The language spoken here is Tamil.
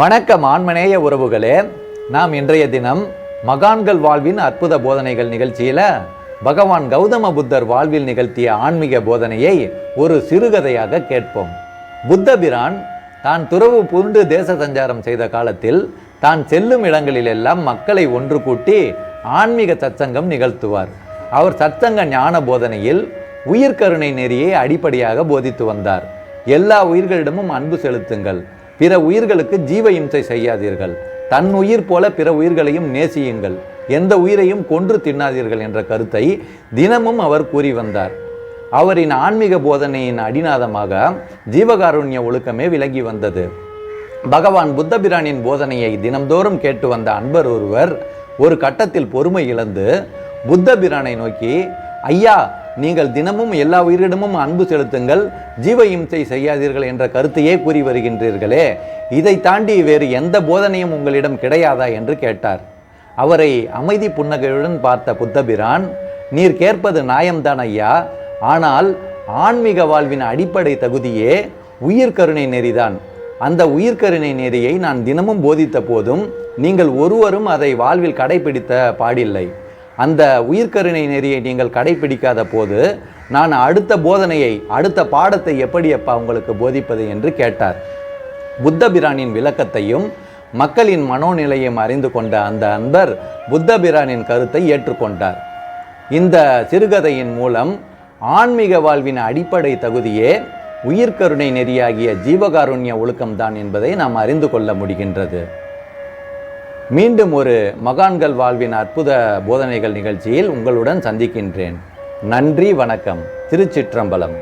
வணக்கம் ஆன்மநேய உறவுகளே. நாம் இன்றைய தினம் மகான்கள் வாழ்வின் அற்புத போதனைகள் நிகழ்ச்சியில் பகவான் கௌதம புத்தர் வாழ்வில் நிகழ்த்திய ஆன்மீக போதனையை ஒரு சிறுகதையாக கேட்போம். புத்தபிரான் தான் துறவு பூண்டு தேச சஞ்சாரம் செய்த காலத்தில் தான் செல்லும் இடங்களிலெல்லாம் மக்களை ஒன்று கூட்டி ஆன்மீக சத்சங்கம் நிகழ்த்துவார். அவர் சத்சங்க ஞான போதனையில் உயிர்கருணை நெறியை அடிப்படையாக போதித்து வந்தார். எல்லா உயிர்களிடமும் அன்பு செலுத்துங்கள். பிற உயிர்களுக்கு ஜீவ இம்சை செய்யாதீர்கள். தன் உயிர் போல பிற உயிர்களையும் நேசியுங்கள். எந்த உயிரையும் கொன்று தின்னாதீர்கள் என்ற கருத்தை தினமும் அவர் கூறி வந்தார். அவரின் ஆன்மீக போதனையின் அடிநாதமாக ஜீவகாருண்ய ஒழுக்கமே விளங்கி வந்தது. பகவான் புத்தபிரானின் போதனையை தினம்தோறும் கேட்டு வந்த அன்பர் ஒருவர் ஒரு கட்டத்தில் பொறுமை இழந்து புத்தபிரானை நோக்கி ஐயா நீங்கள் தினமும் எல்லா உயிரிடமும் அன்பு செலுத்துங்கள் ஜீவ இம்சை செய்யாதீர்கள் என்ற கருத்தையே கூறி வருகின்றீர்களே. இதை தாண்டி வேறு எந்த போதனையும் உங்களிடம் கிடையாதா என்று கேட்டார். அவரை அமைதி புன்னகையுடன் பார்த்த புத்தபிரான் நீர் கேட்பது நியாயம்தான் ஐயா. ஆனால் ஆன்மீக வாழ்வின் அடிப்படை தகுதியே உயிர்கருணை நெறிதான். அந்த உயிர்கருணை நெறியை நான் தினமும் போதித்த போதும் நீங்கள் ஒருவரும் அதை வாழ்வில் கடைபிடித்த பாடில்லை. அந்த உயிர்கருணை நெறியை நீங்கள் கடைபிடிக்காத போது நான் அடுத்த போதனையை அடுத்த பாடத்தை எப்படி அப்பா உங்களுக்கு போதிப்பது என்று கேட்டார். புத்தபிரானின் விளக்கத்தையும் மக்களின் மனோநிலையும் அறிந்து கொண்ட அந்த அன்பர் புத்தபிரானின் கருத்தை ஏற்றுக்கொண்டார். இந்த சிறுகதையின் மூலம் ஆன்மீக வாழ்வின் அடிப்படை தகுதியே உயிர்கருணை நெறியாகிய ஜீவகாருண்ய ஒழுக்கம்தான் என்பதை நாம் அறிந்து கொள்ள முடிகின்றது. மீண்டும் ஒரு மகான்கள் வாழ்வின் அற்புத போதனைகள் நிகழ்ச்சியில் உங்களுடன் சந்திக்கின்றேன். நன்றி வணக்கம். திருச்சிற்றம்பலம்.